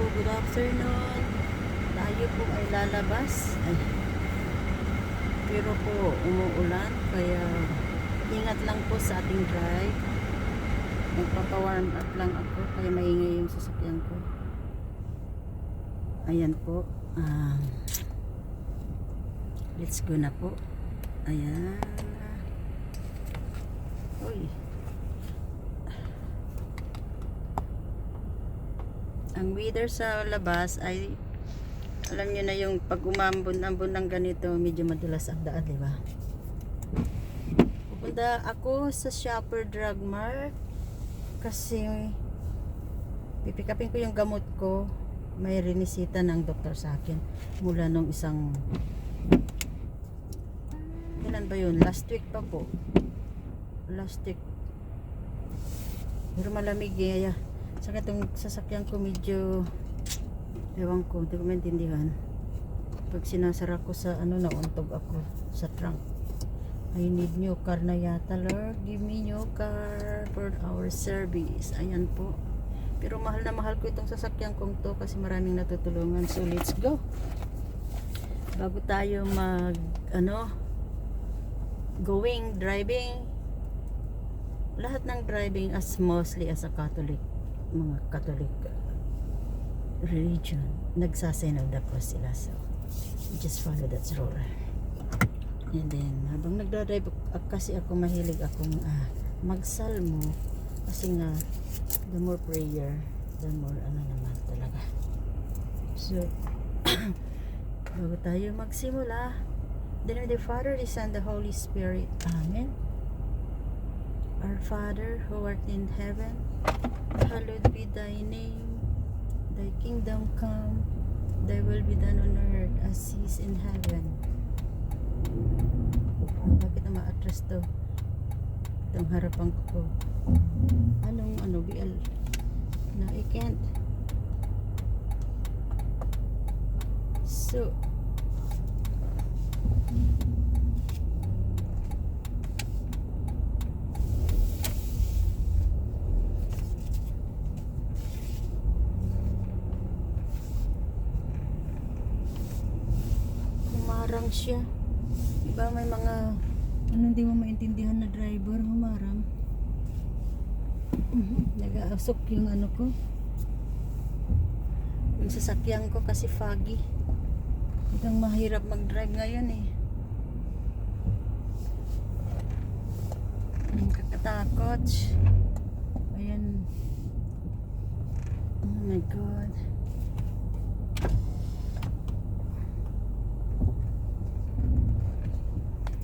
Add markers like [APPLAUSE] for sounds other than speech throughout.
po, good afternoon. Tayo po ay lalabas. Ay. Pero po, umuulan, kaya ingat lang po sa ating drive. Magpapa-warm up lang ako, kaya maingay yung sasakyan ko. Ayan po. Ah, let's go na po. Ayan. Uy. Ang weather sa labas ay alam niyo na yung pag umambon-ambon ng ganito, medyo madulas ang daan, di ba? Pupunta ako sa Shopper Drug Mart kasi pipikapin ko yung gamot ko. May rinisita ng doktor sa akin mula nung isang kailan ba yun? Last week pa po. Last week. Pero malamig eh. Saka itong sasakyan ko medyo ewan ko, hindi ko maintindihan. Pag sinasara ko sa ano, nauntog ako sa trunk. I need new car na yata, Lord. Give me new car for our service. Ayan po. Pero mahal na mahal ko itong sasakyan kong to kasi maraming natutulungan. So, let's go. Bago tayo mag, ano, going, driving, lahat ng driving as mostly as a Catholic mga Catholic uh, religion, nagsasign of the cross sila. So, just follow that rule. And then, habang nagdadrive, ak- kasi ako mahilig akong ah, magsalmo. Kasi nga, the more prayer, the more ano naman talaga. So, [CLEARS THROAT] bago tayo magsimula, the of the Father, the Son, the Holy Spirit. Amen. Our Father, who art in heaven, hallowed be thy name. Thy kingdom come, thy will be done on earth as is in heaven. Ah, Bakit na ma-atras to? Itong harapan ko. Anong ano, BL? Na, I can't. So, siya. Diba may mga ano hindi mo maintindihan na driver humarang. Mhm, Nag-aasok yung ano ko. Yung sasakyan ko kasi foggy. Itang mahirap mag-drive ngayon eh. Ang kakatakot. Ayan. Oh my God.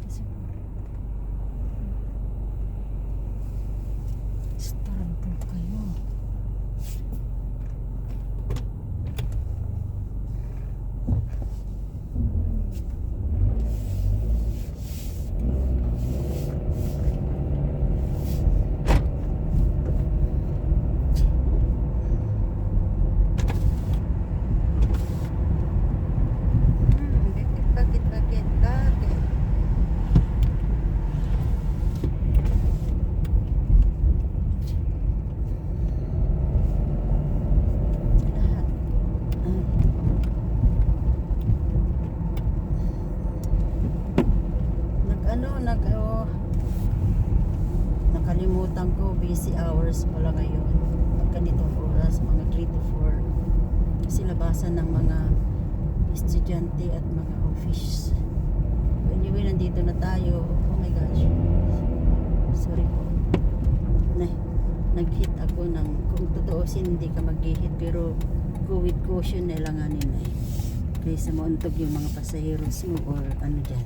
Kasi Starang po kayo. Hmm, bakit, bakit, bakit, bakit? Lahat. Ay. Nag ano, nag oh, nakalimutan ko busy hours pala ngayon. Pag ganitong oras, mga 3 to 4. Kasi labasan ng mga estudyante at mga office. Anyway, nandito na tayo. Oh my gosh. Sorry po. Na, nag-hit ako ng, kung totoosin, hindi ka mag-hit, pero go with caution na langanin eh. Kaysa mauntog yung mga pasaheros mo or ano dyan.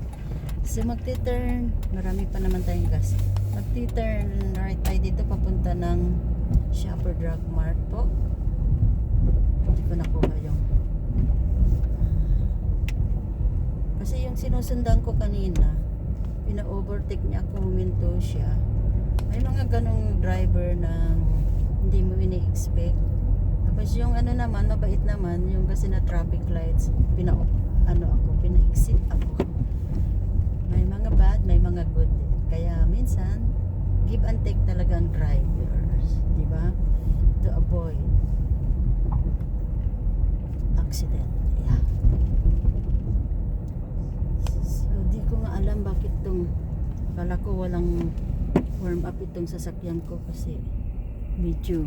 So magti-turn, marami pa naman tayong gas. Magti-turn right tayo dito papunta ng Shopper Drug Mart po. Hindi ko nakuha yung Kasi yung sinusundan ko kanina, pina-overtake niya ako, huminto siya. May mga ganong driver na hindi mo ini-expect. Tapos yung ano naman, mabait naman, yung kasi na traffic lights, pina ano ako, pina-exit ako. May mga bad, may mga good. Kaya minsan, give and take talaga ang drivers, di ba? To avoid akala ko walang warm up itong sasakyan ko kasi medyo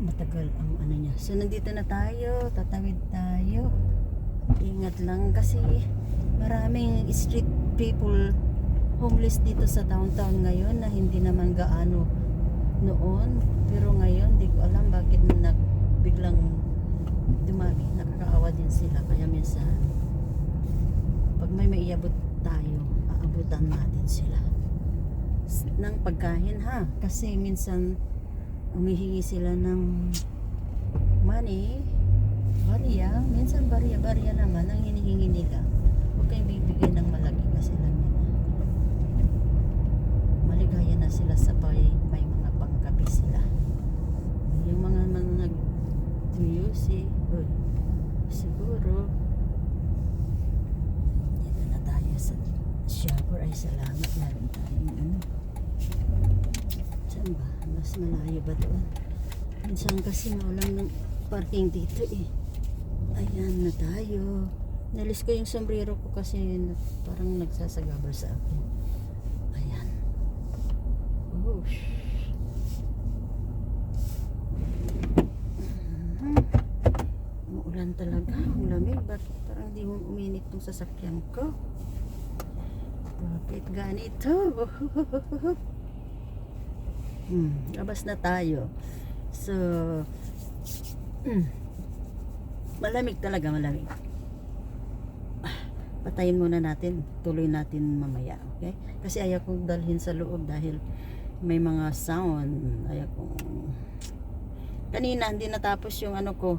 matagal ang ano niya. So nandito na tayo, tatawid tayo. Ingat lang kasi maraming street people homeless dito sa downtown ngayon na hindi naman gaano noon. Pero ngayon, di ko alam bakit nag biglang dumami. Nakakaawa din sila. Kaya minsan, pag may maiabot tayo, aabutan natin sila. Ng pagkain ha. Kasi minsan, umihingi sila ng money, barya. Minsan barya-barya naman ang hinihingi nila. Huwag kayong bibigay ng malaki kasi lang yun. Maligaya na sila sa bay, may mga pangkapi sila. Yung mga man nag si uy, siguro dito na tayo sa shopper ay salamat na rin tayong ano saan ba? mas malayo ba doon? minsan kasi maulang ng parking dito eh ayan na tayo nalis ko yung sombrero ko kasi parang nagsasagabal sa akin ayan oh shh. Mhm. Umuulan talaga. Ang lamig. Bakit parang di uminit tong sasakyan ko? Bakit ganito? [LAUGHS] hmm, labas na tayo. So, hmm, malamig talaga, malamig. Patayin muna natin. Tuloy natin mamaya, okay? Kasi ayaw kong dalhin sa loob dahil may mga sound. Ayaw kong... Kanina, hindi natapos yung ano ko.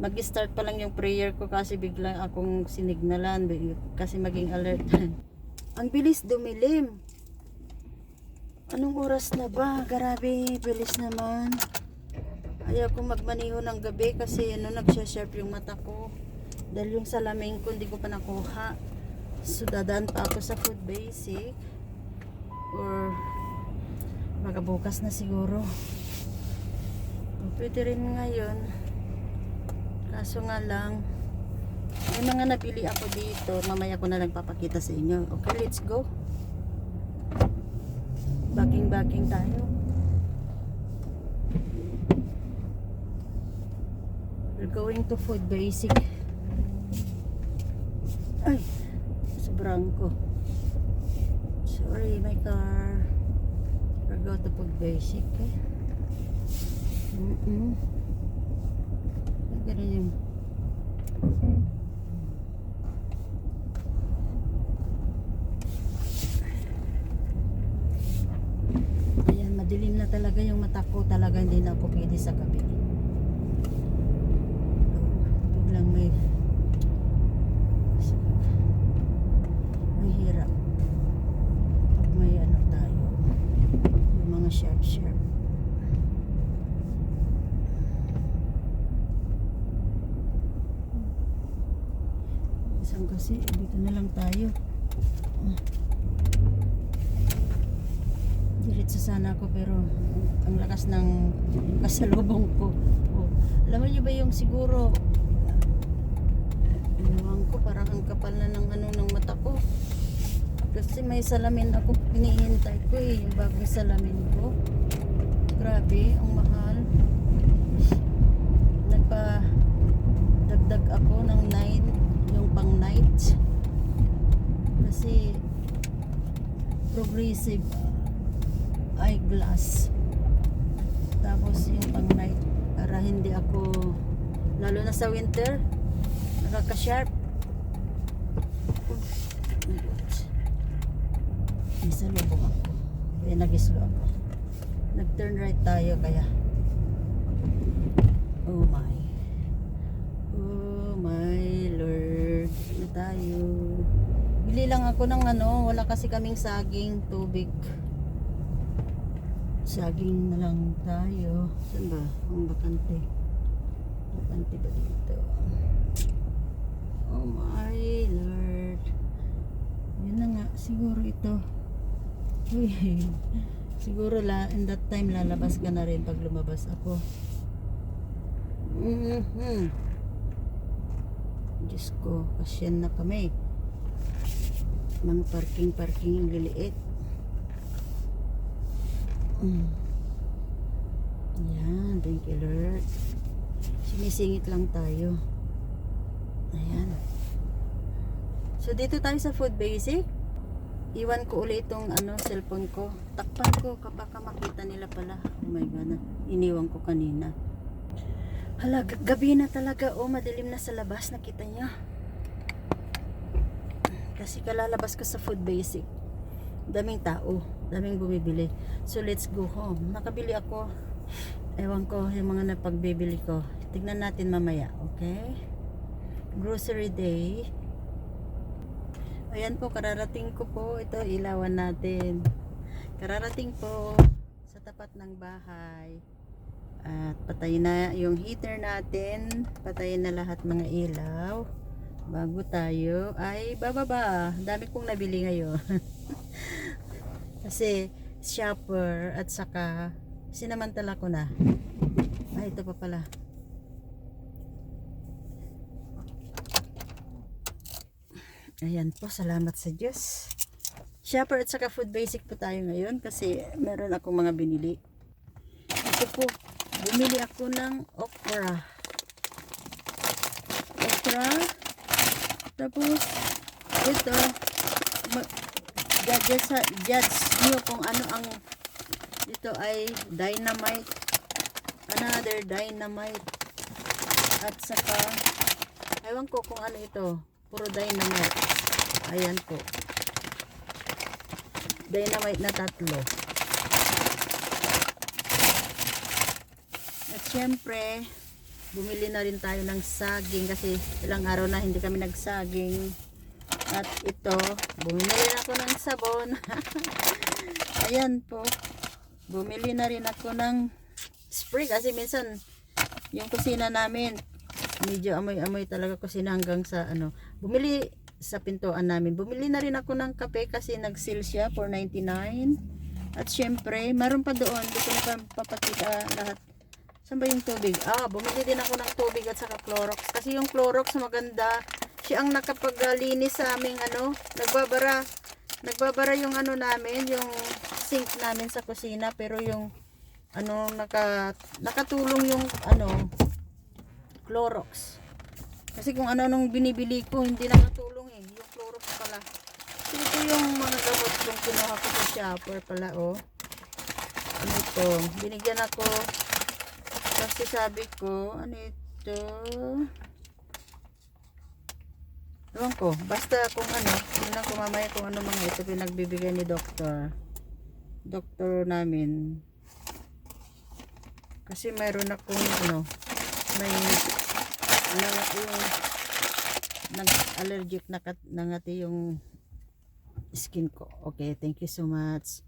Mag-start pa lang yung prayer ko kasi biglang akong sinignalan kasi maging alert. [LAUGHS] Ang bilis dumilim. Anong oras na ba? Grabe, bilis naman. Ayaw ko magmaniho ng gabi kasi ano, nagsha-sharp yung mata ko. Dahil yung salamin ko hindi ko pa nakuha. So dadaan pa ako sa food basic. Or baka bukas na siguro. Pwede rin ngayon. Kaso nga lang, may mga nabili ako dito. Mamaya ko na lang papakita sa inyo. Okay, let's go. Backing-backing tayo. We're going to food basic. Ay, sobrang ko. Sorry, my car. We're going to food basic. Eh. Mm-mm. Ganun yung Madilim na talaga yung mata ko. Talaga hindi na ako pwede sa gabi. Biglang may may hirap. Pag may ano tayo. Yung mga sharp sharp. Isang kasi, dito na lang tayo. Ah. Sana ako pero ang lakas ng kasalubong ko. Oh. Alam niyo ba yung siguro Ewan ko, parang ang kapal na ng ano ng mata ko. Kasi may salamin ako hinihintay ko eh, yung bagong salamin ko. Grabe, ang mahal. Nagpa dagdag ako ng night, yung pang night. Kasi progressive eyeglass. Tapos yung pang night para hindi ako lalo na sa winter nakaka-sharp. May salubong ako. Kaya nag-slow ako. Nag-turn right tayo kaya. Oh my. Oh my Lord. Na tayo. Bili lang ako ng ano, wala kasi kaming saging, tubig. Saging na lang tayo. Saan ba? Ang bakante. Bakante ba dito? Oh my Lord. Yun na nga, siguro ito. Uy, [LAUGHS] siguro la, in that time lalabas ka na rin pag lumabas ako. Mm-hmm. Diyos ko, pasyan na kami. Mga parking-parking yung liliit. Mm. Yan, thank you Lord. Sinisingit lang tayo. Ayan. So dito tayo sa food basic. Iwan ko ulit itong ano, cellphone ko. Takpan ko kapag makita nila pala. Oh my God. Iniwan ko kanina. Hala, gabi na talaga. Oh, madilim na sa labas. Nakita niyo. Kasi kalalabas ko sa food basic. Daming tao. Daming bumibili. So, let's go home. Nakabili ako. Ewan ko yung mga napagbibili ko. Tignan natin mamaya. Okay? Grocery day. Ayan po, kararating ko po. Ito, ilawan natin. Kararating po sa tapat ng bahay. At patayin na yung heater natin. Patayin na lahat mga ilaw. Bago tayo ay bababa. Dami kong nabili ngayon. [LAUGHS] Kasi shopper at saka sinamantala ko na. Ay, ito pa pala. Ayan po, salamat sa Diyos. Shopper at saka food basic po tayo ngayon kasi meron akong mga binili. Ito po, bumili ako ng okra. Okra. Tapos, ito, judge, judge nyo kung ano ang ito ay dynamite. Another dynamite. At saka, ewan ko kung ano ito. Puro dynamite. Ayan po. Dynamite na tatlo. At syempre, bumili na rin tayo ng saging kasi ilang araw na hindi kami nagsaging. At ito, bumili na ako ng sabon. [LAUGHS] Ayan po. Bumili na rin ako ng spray kasi minsan yung kusina namin medyo amoy-amoy talaga kusina hanggang sa ano. Bumili sa pintuan namin. Bumili na rin ako ng kape kasi nag-sale siya for 99. At syempre, meron pa doon. Hindi ko na pa papakita lahat. Saan ba yung tubig? Ah, bumili din ako ng tubig at saka Clorox. Kasi yung Clorox maganda. Siya ang nakapaglinis sa aming ano, nagbabara. Nagbabara yung ano namin, yung sink namin sa kusina. Pero yung ano, naka, nakatulong yung ano, Clorox. Kasi kung ano nung binibili ko, hindi nakatulong eh. Yung Clorox pala. So, ito yung mga gamot kong kinuha ko sa shopper pala, oh. Ano ito? Binigyan ako. Kasi sabi ko, ano ito? Ewan ko. Basta kung ano, tingnan ko mamaya kung ano mga ito pinagbibigay ni doktor. Doktor namin. Kasi mayroon akong ano, may nang yung nag-allergic na kat, nangati yung skin ko. Okay, thank you so much.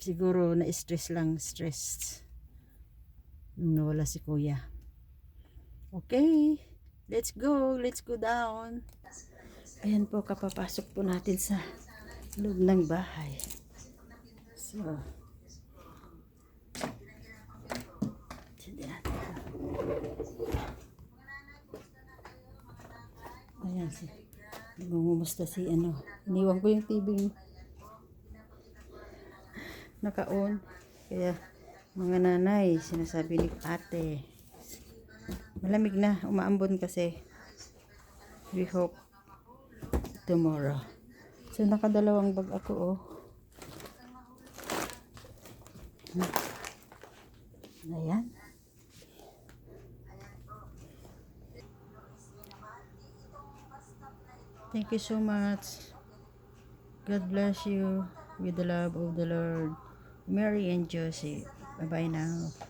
Siguro na-stress lang, stressed. Nung nawala si kuya. Okay, let's go, let's go down. Ayan po, kapapasok po natin sa loob ng bahay. So. Ayan si Gumumusta si ano. Iniwan ko yung TV naka-on. Kaya mga nanay, sinasabi ni ate. Malamig na, umaambon kasi. We hope tomorrow. So nakadalawang bag ako oh. Ayan. Thank you so much. God bless you with the love of the Lord. Mary and Joseph. Bye-bye now.